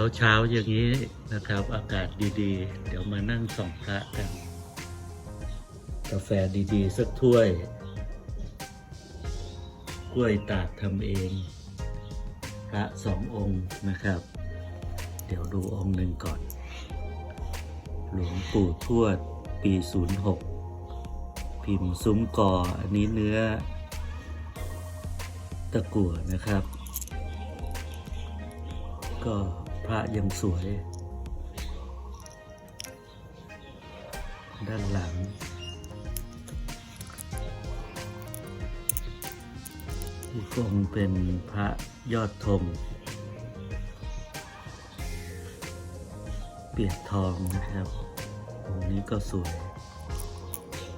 ช้าเช้าๆอย่างนี้นะครับ อากาศดีๆ เดี๋ยวมานั่งส่องพระกัน กาแฟดีๆ สักถ้วย กล้วยตากทำเอง พระสององค์นะครับ เดี๋ยวดูองค์หนึ่งก่อน หลวงปู่ทวด ปี 06 พิมพ์ซุ้มกออันนี้เนื้อ ตะกั่วนะครับ ก็ พระยังสวย ด้านหลัง อีกองค์เป็นพระยอดธงเปียกทองนะครับองค์นี้ก็สวย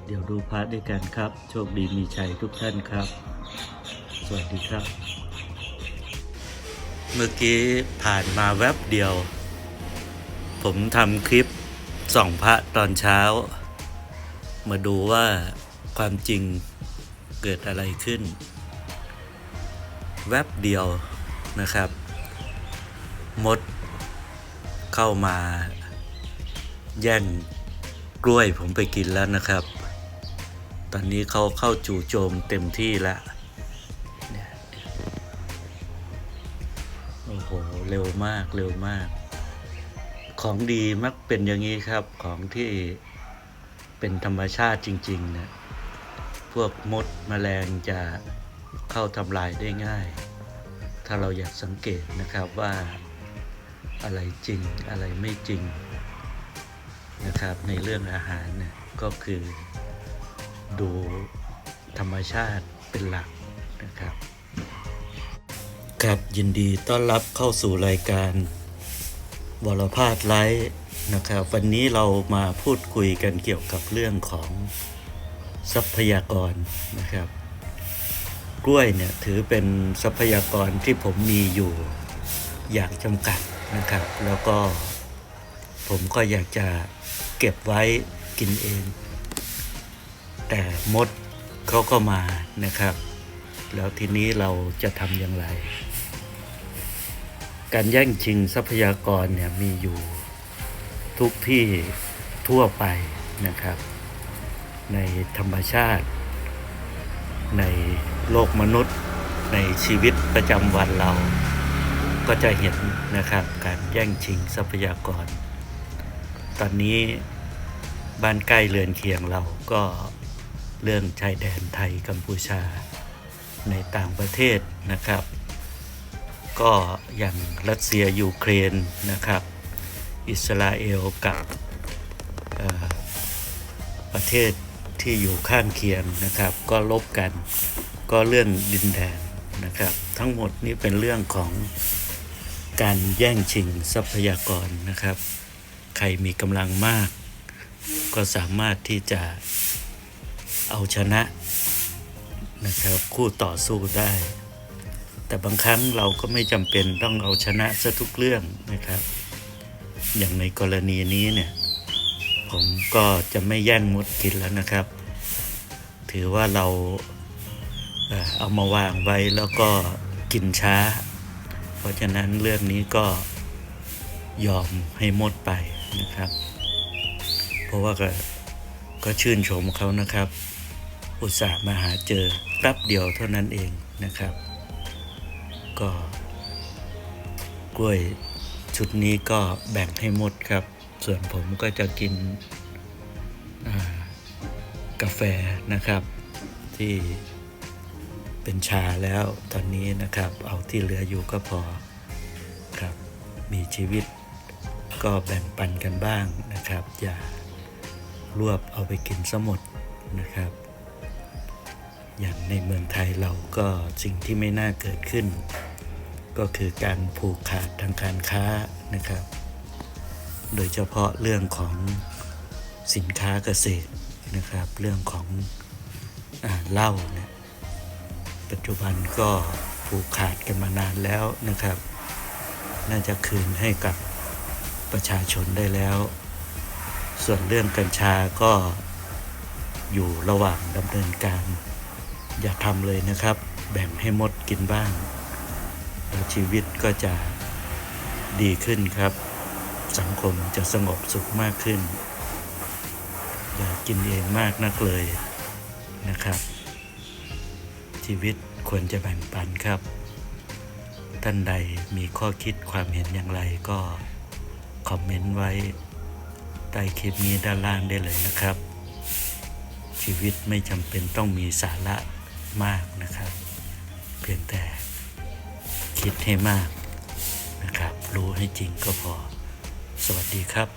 เดี๋ยวดูพระด้วยกันครับ โชคดีมีชัยทุกท่านครับ สวัสดีครับ เมื่อกี้ผ่านมาแวบเดียว ผมทำคลิปส่องพระตอนเช้า มาดูว่าความจริงเกิดอะไรขึ้น แวบเดียวนะครับ มดเข้ามา แย่งกล้วยผมไปกินแล้วนะครับ ตอนนี้เขาเข้าจู่โจมเต็มที่แล้ว เร็วมากเร็วมาก ของดีมักเป็นอย่างนี้ครับ ของที่เป็นธรรมชาติจริงๆเนี่ยพวกมดแมลงจะเข้าทำลายได้ง่าย ถ้าเราอยากสังเกตนะครับว่าอะไรจริงอะไรไม่จริงนะครับในเรื่องอาหารเนี่ยก็คือดูธรรมชาติเป็นหลักนะครับ ครับยินดีต้อนรับเข้าสู่รายการวรพาดไลฟ์นะครับวันนี้เรามาพูดคุยกันเกี่ยวกับเรื่องของทรัพยากรนะครับ กล้วยเนี่ยถือเป็นทรัพยากรที่ผมมีอยู่อย่างจำกัดนะครับ แล้วก็ผมก็อยากจะเก็บไว้กินเอง แต่มดเขาก็มานะครับแล้วทีนี้เราจะทำอย่างไร การแย่งชิงทรัพยากรเนี่ยมีอยู่ทุกที่ทั่วไปนะครับ ในธรรมชาติ ในโลกมนุษย์ ในชีวิตประจำวันเรา ก็จะเห็นนะครับการแย่งชิงทรัพยากร ตอนนี้บ้านใกล้เรือนเคียงเราก็เรื่องชายแดนไทยกัมพูชาในต่างประเทศนะครับ ก็อย่างรัสเซียยูเครนนะครับ อิสราเอลกับประเทศที่อยู่ข้างเคียงนะครับ ก็ลบกันก็เรื่องดินแดนนะครับ ทั้งหมดนี้เป็นเรื่องของการแย่งชิงทรัพยากรนะครับ ใครมีกำลังมาก ก็สามารถที่จะเอาชนะนะครับคู่ต่อสู้ได้ แต่บางครั้งเราก็ไม่จำเป็นต้องเอาชนะซะทุกเรื่องนะครับ อย่างในกรณีนี้เนี่ย ผมก็จะไม่แย่งมดกินแล้วนะครับ ถือว่าเราเอามาวางไว้แล้วก็กินช้า เพราะฉะนั้นเรื่องนี้ก็ยอมให้มดไปนะครับ เพราะว่าก็ก็ชื่นชมเขานะครับ อุตส่าห์มาหาเจอแป๊บเดียวเท่านั้นเองนะครับ ก็ กล้วยชุดนี้ก็แบ่งให้หมดครับ ส่วนผมก็จะกินกาแฟนะครับ ที่เป็นชาแล้วตอนนี้นะครับ เอาที่เหลืออยู่ก็พอครับ มีชีวิตก็แบ่งปันกันบ้างนะครับ อย่ารวบเอาไปกินสมดนะครับ อย่างในเมืองไทยเราก็สิ่งที่ไม่น่าเกิดขึ้น ก็คือการผูกขาดทางการค้านะครับ โดยเฉพาะเรื่องของสินค้าเกษตรนะครับ เรื่องของอเหล้าเนี่ยปัจจุบันก็ผูกขาดกันมานานแล้วนะครับ น่าจะคืนให้กับประชาชนได้แล้ว ส่วนเรื่องกัญชาก็อยู่ระหว่างดำเนินการ อย่าทำเลยนะครับ แบ่งให้มดกินบ้าง ชีวิตก็จะดีขึ้นครับ สังคมจะสงบสุขมากขึ้น อย่ากินเองมากนักเลยนะครับ ชีวิตควรจะแบ่งปันครับ ท่านใดมีข้อคิดความเห็นอย่างไรก็คอมเมนต์ไว้ใต้คลิปนี้ด้านล่างได้เลยนะครับ ชีวิตไม่จำเป็นต้องมีสาระมากนะครับ เพียงแต่ คิดให้มากนะครับ รู้ให้จริงก็พอ สวัสดีครับ